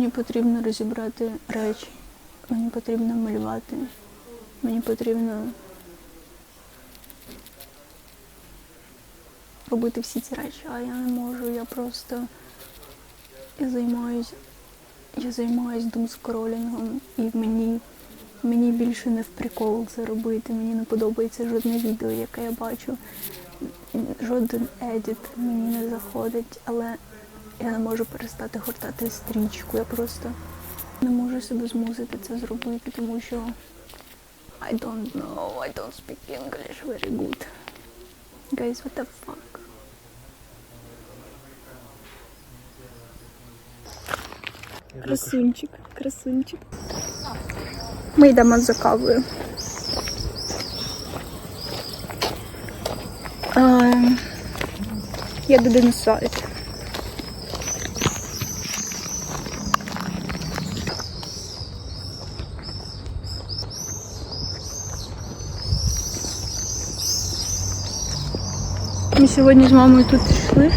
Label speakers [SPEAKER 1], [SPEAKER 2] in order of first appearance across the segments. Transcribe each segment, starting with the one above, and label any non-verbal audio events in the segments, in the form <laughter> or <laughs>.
[SPEAKER 1] Мені потрібно розібрати речі, мені потрібно малювати, мені потрібно робити всі ці речі, а я не можу, я просто я займаюсь, я займаюсь думскролінгом і мені, мені більше не в прикол це робити. Мені не подобається жодне відео, яке я бачу. Жоден едіт мені не заходить, але я не можу перестати гортати стрічку. Я просто не можу себе змусити це зробити, тому що I don't know, I don't speak English very good. Guys, what the fuck? Красунчик, красунчик. Ми йдемо за кавою. Я додаю сайт. Сьогодні з мамою тут йшли,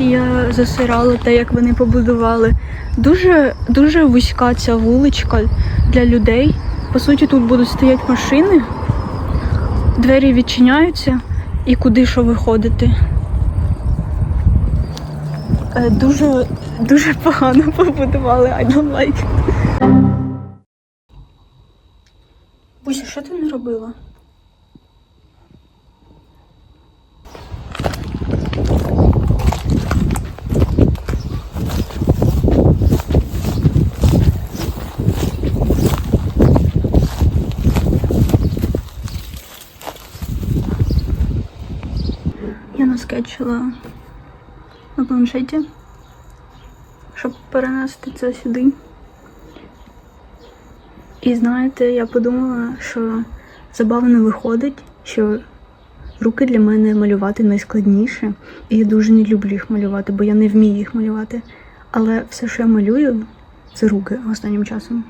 [SPEAKER 1] і я засирала те, як вони побудували. Дуже, дуже вузька ця вуличка для людей. По суті, тут будуть стояти машини, двері відчиняються і куди що виходити. Е, Дуже, дуже погано <laughs> побудували, I don't like it. Буся, що ти не робила? Я наскетчила на планшеті, щоб перенести це сюди. І знаєте, я подумала, що забавно виходить, що руки для мене малювати найскладніше. І я дуже не люблю їх малювати, бо я не вмію їх малювати. Але все, що я малюю, це руки останнім часом.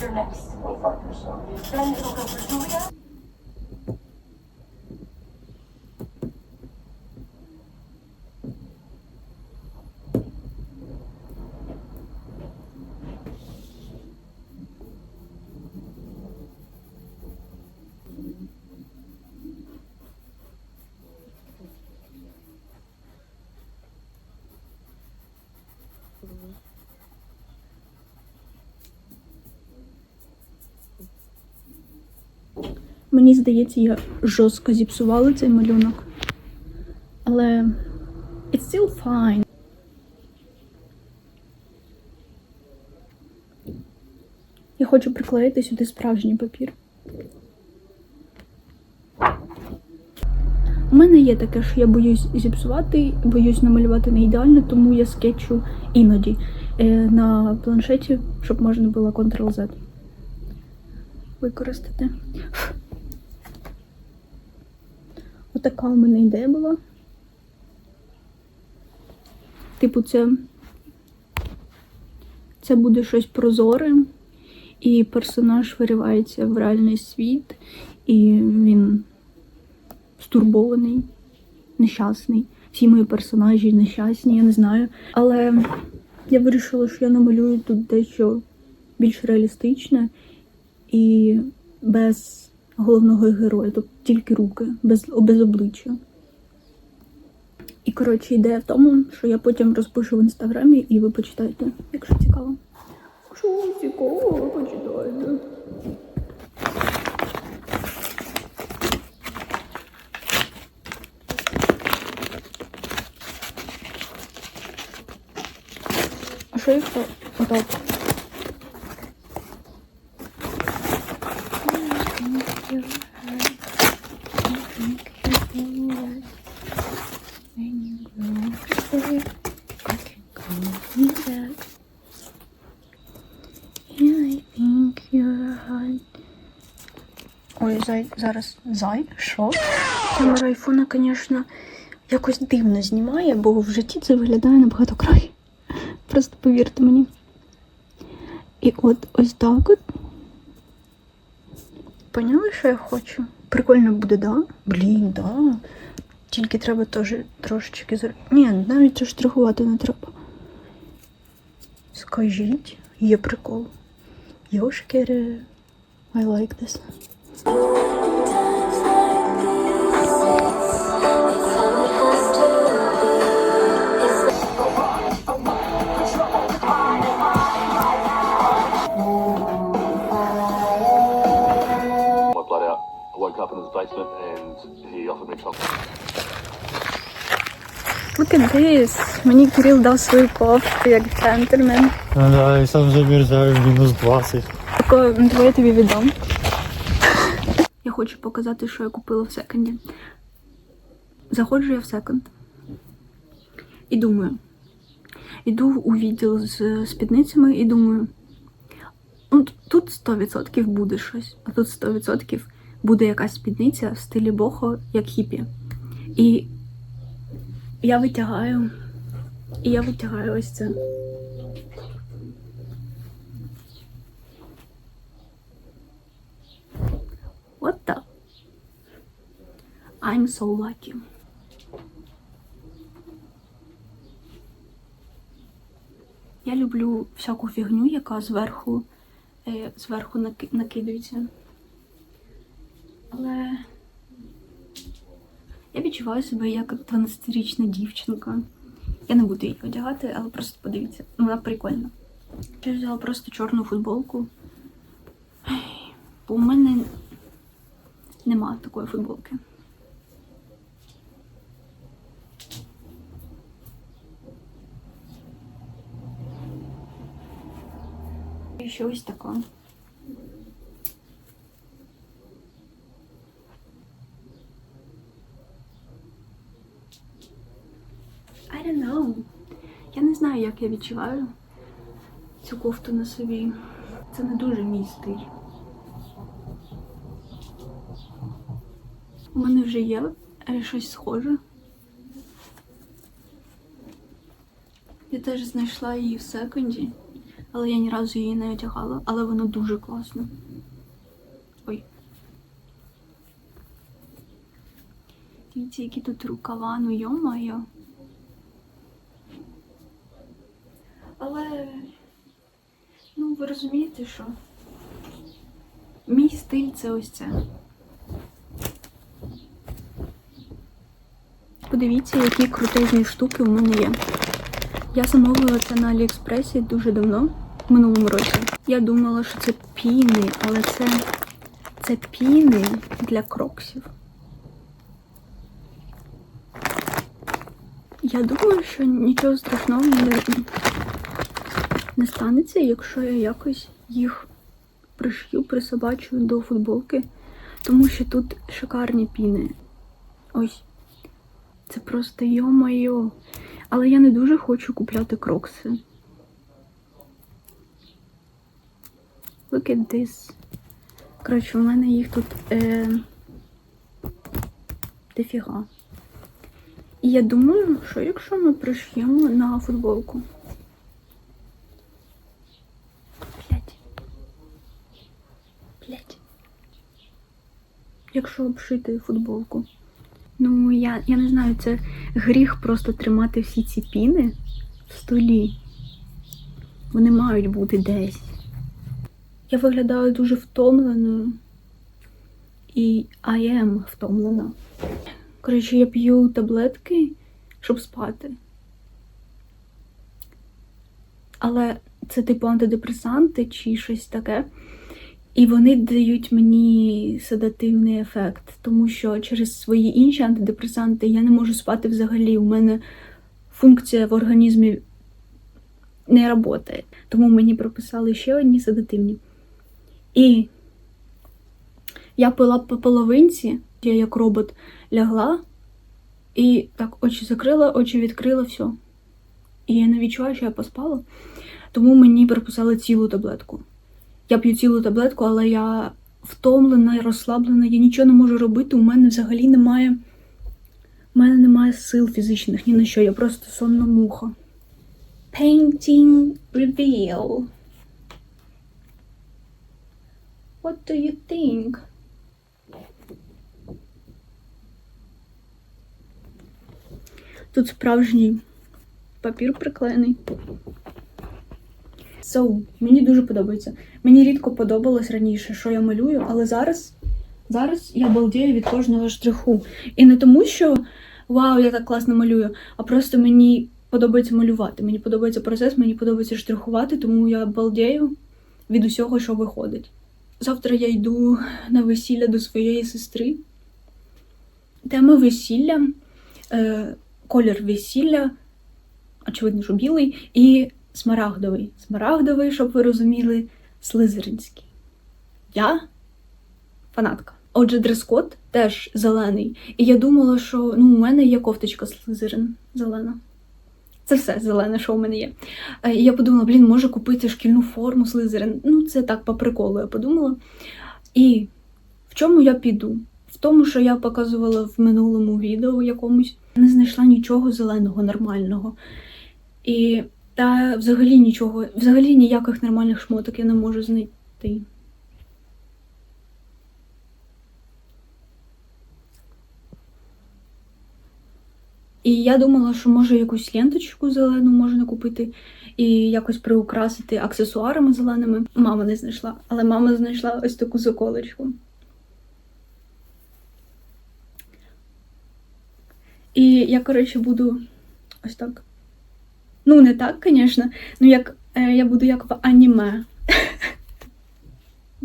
[SPEAKER 2] So
[SPEAKER 3] Go fuck yourself.
[SPEAKER 1] Мені здається, я жорстко зіпсувала цей малюнок. Але it's still fine. Я хочу приклеїти сюди справжній папір. У мене є таке, що я боюсь зіпсувати, боюсь намалювати не ідеально, тому я скетчу іноді е, на планшеті, щоб можна було Ctrl-Z використати. Отака у мене ідея була. Типу, це, це буде щось прозоре, і персонаж виривається в реальний світ, і він стурбований, нещасний. Всі мої персонажі нещасні, я не знаю. Але я вирішила, що я намалюю тут дещо більш реалістичне і без головного героя, тобто тільки руки, без, без обличчя. І коротше, ідея в тому, що я потім розпишу в інстаграмі і ви почитаєте, якщо цікаво. Якщо цікаво, ви почитаєте. А що якщо отак? Зараз зай, що? Камера айфона, звісно, якось дивно знімає, бо в житті це виглядає набагато краще. Просто повірте мені. І от ось так от. Поняли, що я хочу? Прикольно буде, да? Блін, да. Тільки треба теж трошечки зар... Ні, навіть це штрихувати не треба. Скажіть, є прикол. Йошкере. I like this. Look. Мені Кирил дав свою кофту як джентльмен.
[SPEAKER 4] Ну да, і сам замерзаю в мінус 20.
[SPEAKER 1] Тако, давай я тобі віддам. Я хочу показати, що я купила в секонді. Заходжу я в секонд. І думаю. Іду у відділ з спідницями і думаю. Ну, тут 100% буде щось, а тут 100% буде якась спідниця в стилі бохо, як хіпі. І я витягаю. І я витягаю ось це. What the? I'm so lucky. Я люблю всяку фігню, яка зверху, е, зверху наки- накидається. Але я відчуваю себе як 12-річна дівчинка. Я не буду її одягати, але просто подивіться, вона прикольна. Я взяла просто чорну футболку. Бо у мене нема такої футболки. І ще ось така. I don't know. Я не знаю, як я відчуваю цю кофту на собі. Це не дуже мій стиль. У мене вже є щось схоже. Я теж знайшла її в секонді, але я ні разу її не одягала, але вона дуже класна. Ой. Дивіться, які тут рукава, ну йо-моє. Але, ну, ви що мій стиль це ось це. Подивіться, які крутезні штуки у мене є. Я замовила це на Аліекспресі дуже давно, в минулому році. Я думала, що це піни, але це, це піни для кроксів. Я думаю, що нічого страшного не, не станеться, якщо я якось їх пришью, присобачу до футболки, тому що тут шикарні піни. Ось. Це просто йо-майо. Але я не дуже хочу купляти крокси. Look at this. Коротше, у мене їх тут е... дофіга. І я думаю, що якщо ми приш'ємо на футболку. Блять. Якщо обшити футболку. Ну, я, я не знаю, це гріх просто тримати всі ці піни в столі. Вони мають бути десь. Я виглядаю дуже втомленою. І I am втомлена. Коротше, я п'ю таблетки, щоб спати. Але це типу антидепресанти чи щось таке. І вони дають мені седативний ефект, тому що через свої інші антидепресанти я не можу спати взагалі. У мене функція в організмі не працює. Тому мені прописали ще одні седативні. І я пила по половинці, я як робот лягла, і так очі закрила, очі відкрила, все. І я не відчуваю, що я поспала. Тому мені прописали цілу таблетку. Я п'ю цілу таблетку, але я втомлена, розслаблена, я нічого не можу робити. У мене взагалі немає. У мене немає сил фізичних ні на що, я просто сонна муха. Painting reveal. What do you think? Тут справжній папір приклеєний. So, мені дуже подобається. Мені рідко подобалось раніше, що я малюю, але зараз, зараз я балдію від кожного штриху. І не тому, що вау, я так класно малюю, а просто мені подобається малювати. Мені подобається процес, мені подобається штрихувати, тому я балдію від усього, що виходить. Завтра я йду на весілля до своєї сестри. Тема весілля, е, колір весілля, очевидно, що білий, і смарагдовий. Смарагдовий, щоб ви розуміли, слизеринський. Я фанатка. Отже, дрес-код теж зелений. І я думала, що ну, у мене є кофточка слизерин зелена. Це все зелене, що у мене є. Е, І я подумала, блін, може купити шкільну форму слизерин. Ну, це так по приколу, я подумала. І в чому я піду? В тому, що я показувала в минулому відео якомусь, не знайшла нічого зеленого, нормального. І та взагалі нічого, взагалі ніяких нормальних шмоток я не можу знайти. І я думала, що може якусь ленточку зелену можна купити і якось приукрасити аксесуарами зеленими. Мама не знайшла, але мама знайшла ось таку заколочку. І я, коротше, буду ось так. Ну, не так, звісно. Ну, як е, я буду як в аніме.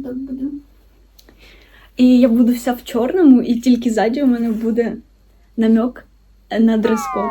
[SPEAKER 1] Так буде. І я буду вся в чорному, і тільки ззаді у мене буде намек на дрес-код.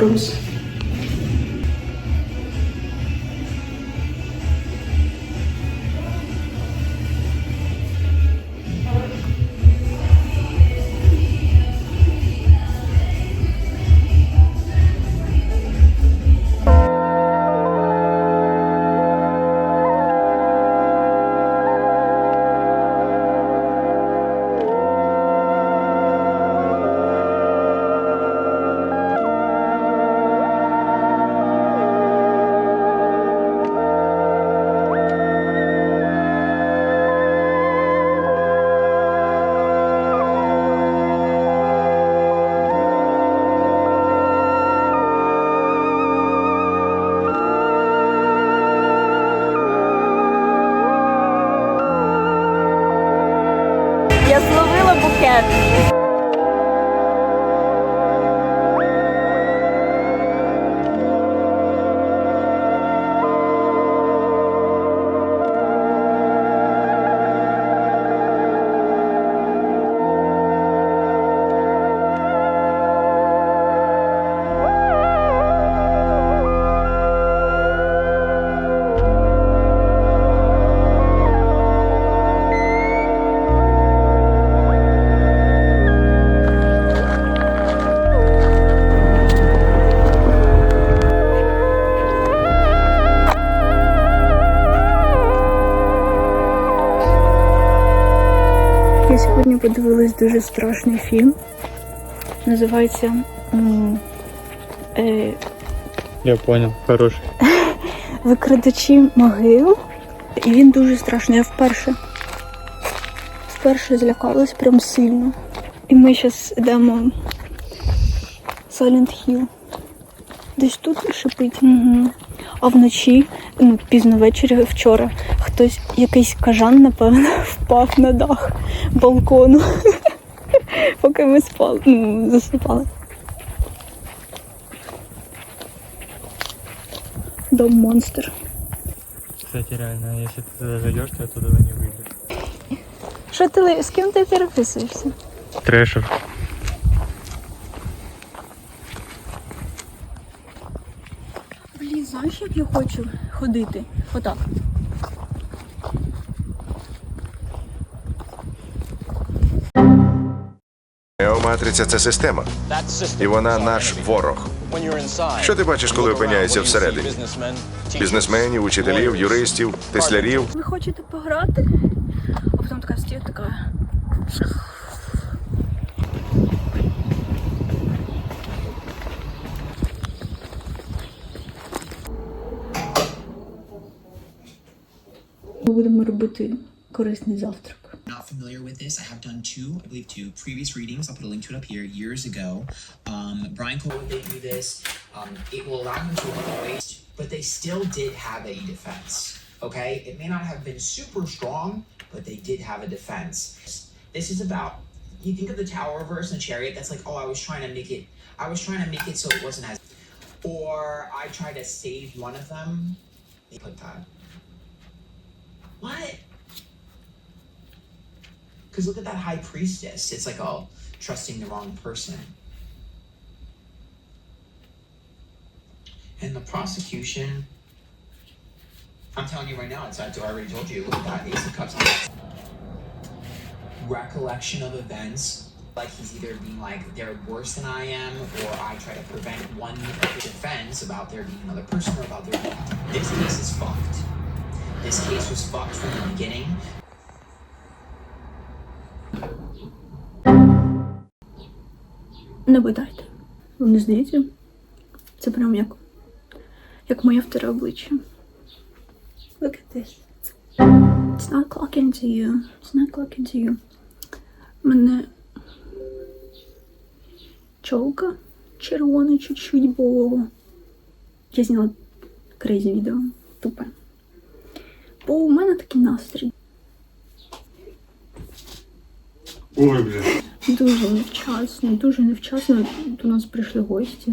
[SPEAKER 1] rooms дуже страшний фільм. Називається е,
[SPEAKER 4] Я понял, хороший. <laughs>
[SPEAKER 1] Викрадачі могил. І він дуже страшний. Я вперше. Вперше злякалась прям сильно. І ми зараз йдемо Silent Hill. Десь тут шипить. Угу. А вночі, ну, пізно ввечері вчора, хтось, якийсь кажан, напевно, <laughs> впав на дах балкону. <laughs> Поки ми спали, ну, засипали. Дом монстр.
[SPEAKER 4] Кстати, реально, если ты туда зайдешь, ты оттуда не выйдешь.
[SPEAKER 1] Що ти ли- з ким ти переписуєшся?
[SPEAKER 4] Трэшер.
[SPEAKER 1] Блін, знаєш, як я хочу ходити? Отак.
[SPEAKER 5] Неоматриця це система, і вона наш ворог.
[SPEAKER 6] Що ти бачиш, коли опиняєшся всередині?
[SPEAKER 5] Бізнесменів, учителів, юристів, теслярів.
[SPEAKER 1] Ви хочете пограти? А потім така стає така. Ми будемо робити корисний завтрак.
[SPEAKER 7] Not familiar with this, I have done two, I believe two previous readings. I'll put a link to it up here years ago. Um, Brian Cole, they do this? Um, it will allow them to avoid waste, but they still did have a defense. Okay, it may not have been super strong, but they did have a defense. This is about. You think of the tower verse and the chariot. That's like, oh, I was trying to make it. I was trying to make it so it wasn't as. Or I tried to save one of them. They put that. What? Because look at that high priestess. It's like, oh, trusting the wrong person. And the prosecution, I'm telling you right now, it's I already told you, look at that Ace of Cups. Recollection of events. Like he's either being like, they're worse than I am, or I try to prevent one defense about there being another person or about there being. This case is fucked. This case was fucked from the beginning.
[SPEAKER 1] Не видайте. Вам не здається? Це прям як, як моє вторе обличчя. Look at this. It's not clocking to you. It's not clocking to you. Мене чолка червона чуть-чуть, бо я зняла крейзі відео. Тупе. Бо у мене такий настрій.
[SPEAKER 4] Ой, бля.
[SPEAKER 1] Дуже невчасно, дуже невчасно до нас прийшли гості.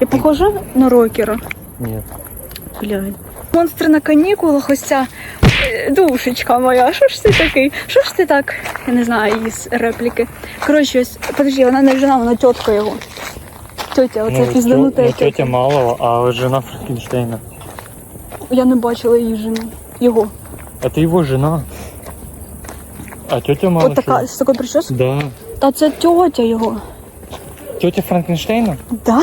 [SPEAKER 1] Я похожа на рокера.
[SPEAKER 4] Нет.
[SPEAKER 1] Блядь. Монстр на канікулах, ось ця е, душечка моя. Що ж ти такий? Що ж ти так? Я не знаю її з репліки. Коротше, ось, подожди, вона не жена, вона тітка його. Тетя, оце
[SPEAKER 4] ну,
[SPEAKER 1] пізданута
[SPEAKER 4] ну,
[SPEAKER 1] тетя.
[SPEAKER 4] тетя Малого, а жена Франкенштейна.
[SPEAKER 1] Я не бачила її жену. Його.
[SPEAKER 4] Это его жена. А тетя Малого
[SPEAKER 1] От така, з такою прическою.
[SPEAKER 4] Да.
[SPEAKER 1] Та це тетя його.
[SPEAKER 4] Тетя Франкенштейна?
[SPEAKER 1] Да.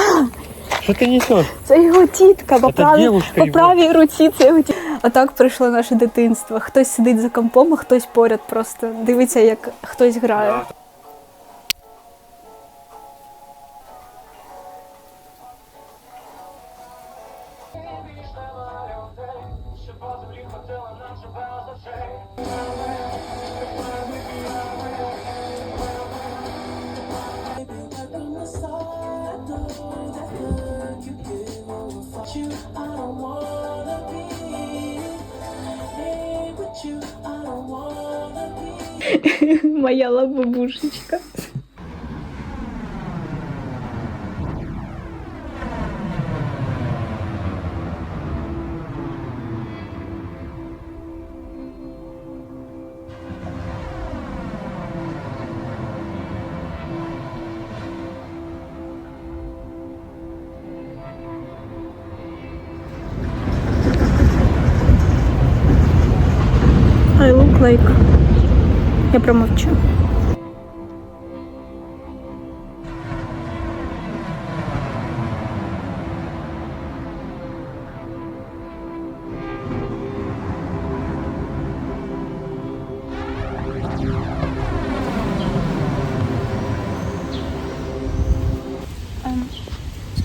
[SPEAKER 4] Что ты несешь?
[SPEAKER 1] Це його тітка, по,
[SPEAKER 4] Це
[SPEAKER 1] правій,
[SPEAKER 4] дівушка
[SPEAKER 1] по
[SPEAKER 4] його.
[SPEAKER 1] правій руці це його тітка. А так прийшло наше дитинство. Хтось сидить за компом, а хтось поряд просто дивиться, як хтось грає. I look like... Я промовчу. Ем,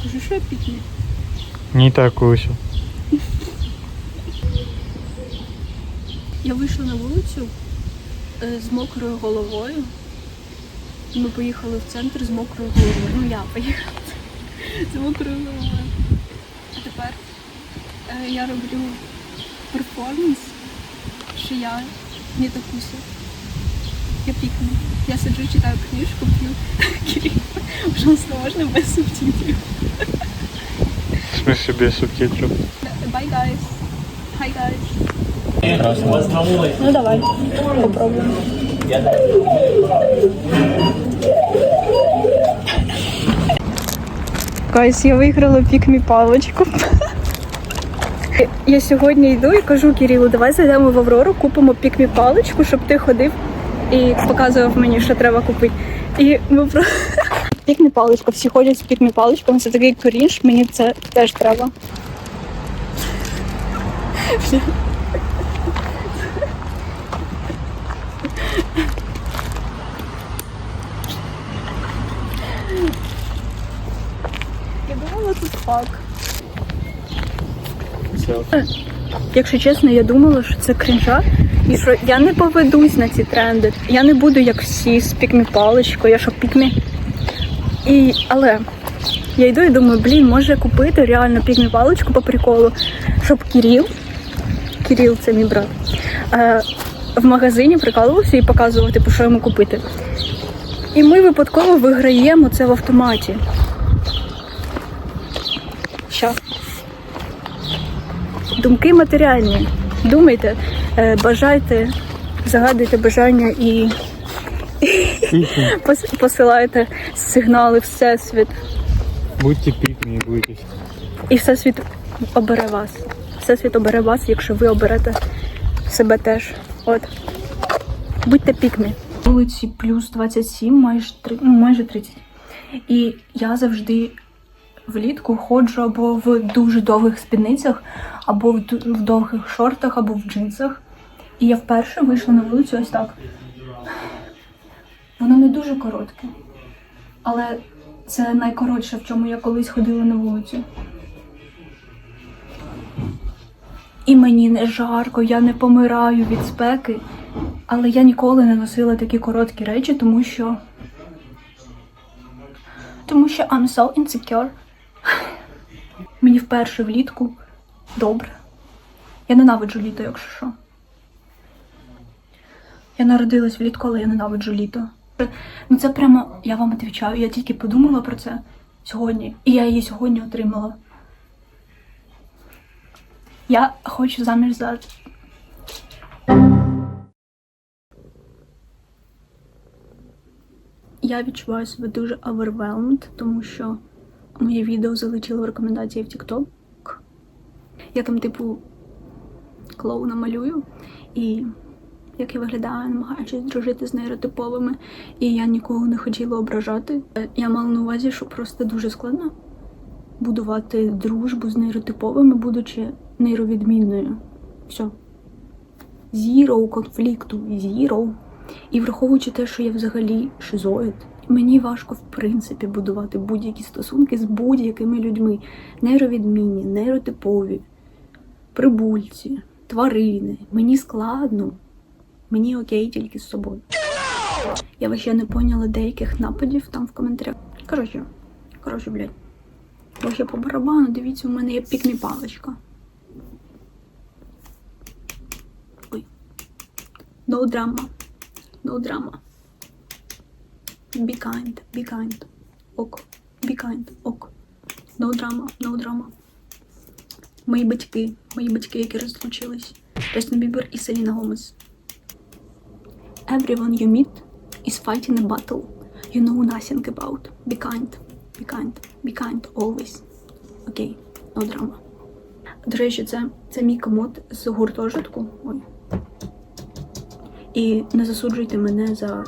[SPEAKER 1] Скажи, що я пікні?
[SPEAKER 4] Не так, Уся.
[SPEAKER 1] Я вийшла на вулицю е, з мокрою головою. Ми поїхали в центр з мокрою головою. Ну я поїхала <laughs> з мокрою головою. А тепер е, я роблю перформанс, що я не такуся. Я пікну. Я сиджу, читаю книжку, п'ю. Кирил, пожалуйста, можна без субтитрів.
[SPEAKER 4] В смысле без субтитров?
[SPEAKER 1] Bye, guys. Hi, guys. Ну давай, попробуем. Гайс, я виграла пікмі паличку. Я сьогодні йду і кажу Кирилу, давай зайдемо в Аврору, купимо пікмі паличку, щоб ти ходив і показував мені, що треба купити. І ми про пікмі паличка, всі ходять з пікмі паличками, це такий корінж, мені це теж треба. Я фак. Якщо чесно, я думала, що це крінжа, і що я не поведусь на ці тренди. Я не буду як всі з пікмі паличкою, я що пікмі. І, але я йду і думаю, блін, може купити реально пікмі паличку по приколу, щоб Кирил, Кирил це мій брат, е, в магазині прикалувався і показував, типу, що йому купити. І ми випадково виграємо це в автоматі. Думки матеріальні. Думайте, е, бажайте, загадуйте бажання і пос- посилайте сигнали Всесвіт.
[SPEAKER 4] Будьте пикми и будете.
[SPEAKER 1] І Всесвіт обере вас. Всесвіт обере вас, якщо ви оберете себе теж. От. Будьте пікмі. Вулиці плюс 27, майже, три- ну, майже 30. І я завжди влітку ходжу або в дуже довгих спідницях, або в, довгих шортах, або в джинсах. І я вперше вийшла на вулицю ось так. Воно не дуже коротке, але це найкоротше, в чому я колись ходила на вулицю. І мені не жарко, я не помираю від спеки. Але я ніколи не носила такі короткі речі, тому що. Тому що I'm so insecure. Мені вперше влітку добре. Я ненавиджу літо, якщо що. Я народилась влітку, але я ненавиджу літо. Ну це прямо, я вам відповідаю, я тільки подумала про це сьогодні. І я її сьогодні отримала. Я хочу заміж за. Я відчуваю себе дуже overwhelmed, тому що моє відео залетіло в рекомендації в TikTok. Я там, типу, клоуна малюю, і як я виглядаю, намагаючись дружити з нейротиповими, і я нікого не хотіла ображати. Я мала на увазі, що просто дуже складно будувати дружбу з нейротиповими, будучи нейровідмінною. Все. Зіро конфлікту, зіро. І враховуючи те, що я взагалі шизоїд, мені важко в принципі будувати будь-які стосунки з будь-якими людьми. Нейровідмінні, нейротипові, прибульці, тварини. Мені складно. Мені окей тільки з собою. Я вообще не поняла деяких нападів там в коментарях. Коротше, коротше, блядь. Вообще по барабану, дивіться, у мене є пікмі паличка. Ой. No drama. No. Be kind, be kind. Ок. Be kind, ок. No drama, no drama. Мої батьки, мої батьки, які розлучились. Джастін Бібер і Селіна Гомес. Everyone you meet is fighting a battle you know nothing about. Be kind, be kind, be kind always. Окей, no drama. До речі, це, це мій комод з гуртожитку. Ой. І не засуджуйте мене за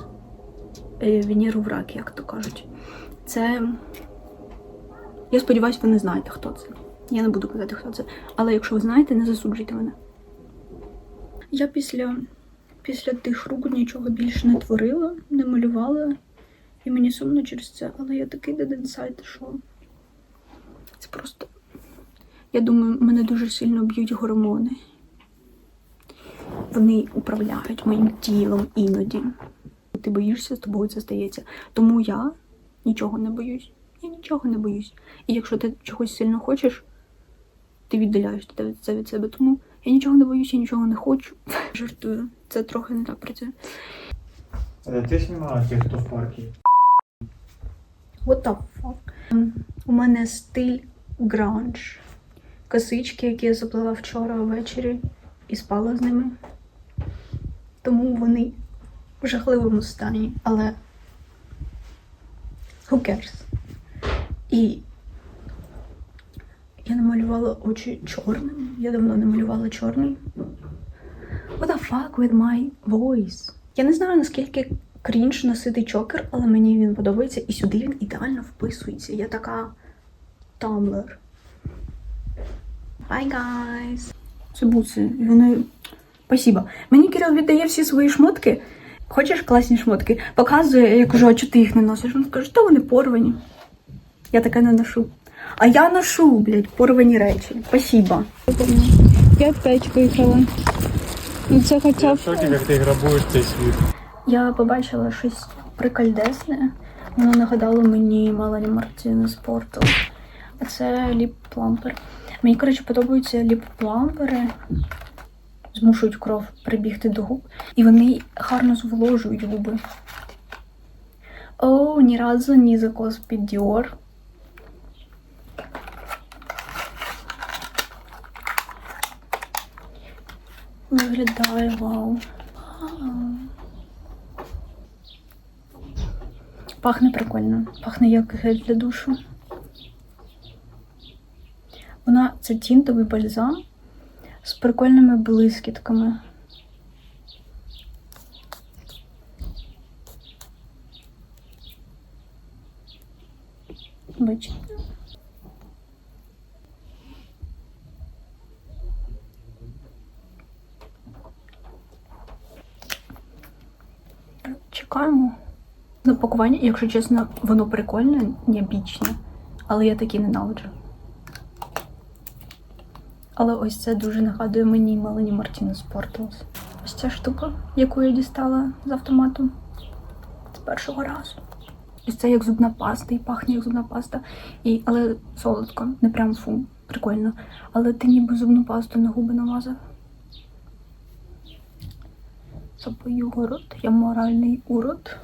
[SPEAKER 1] е, Венеру в ракі, як то кажуть. Це. Я сподіваюся, ви не знаєте, хто це. Я не буду казати, хто це. Але якщо ви знаєте, не засуджуйте мене. Я після, після тих рук нічого більше не творила, не малювала. І мені сумно через це, але я такий inside, що це просто. Я думаю, мене дуже сильно б'ють гормони. Вони управляють моїм тілом іноді. Ти боїшся, з тобою це стається. Тому я нічого не боюсь. Я нічого не боюсь. І якщо ти чогось сильно хочеш, ти віддаляєш це від себе. Тому я нічого не боюсь, я нічого не хочу. <laughs> Жартую. Це трохи не так працює.
[SPEAKER 4] Это ты снимала тех, кто в парке?
[SPEAKER 1] What the fuck? Ем, У мене стиль гранж. Косички, які я заплела вчора ввечері і спала з ними. Тому вони жахливому стані, але who cares? І я намалювала очі чорним. Я давно не малювала чорний. What the fuck with my voice? Я не знаю, наскільки крінж носити чокер, але мені він подобається, і сюди він ідеально вписується. Я така Tumblr. Hi, guys! Це буси. І вони. Спасибо. Мені Кирил віддає всі свої шмотки. Хочеш класні шмотки? Показує, я кажу, а чого ти їх не носиш? Він каже, то вони порвані. Я таке не ношу. А я ношу, блядь, порвані речі. Спасибо. Я опять виграла. Ну це хоча
[SPEAKER 4] Я в шоке, как ты цей світ.
[SPEAKER 1] Я побачила щось прикольдесне. Воно нагадало мені Мелані Мартіни з Портал. А це ліп-плампер. Мені, коротше, подобаються ліп-плампери. Змушують кров прибігти до губ. І вони гарно зволожують губи. О, ні разу ні закос під Dior. Виглядає вау. Пахне прикольно. Пахне як гель для душу. Вона це тінтовий бальзам з прикольними блискітками. Бачите? Чекаємо. На пакування, якщо чесно, воно прикольне, необічне, але я такі ненавиджу. Але ось це дуже нагадує мені Мелані Мартінес Portals. Ось ця штука, яку я дістала з автомату з першого разу. Ось це як зубна паста, і пахне як зубна паста, і, але солодко, не прям фу, прикольно. Але ти ніби зубну пасту на губи намазав. Запою город, я моральний урод.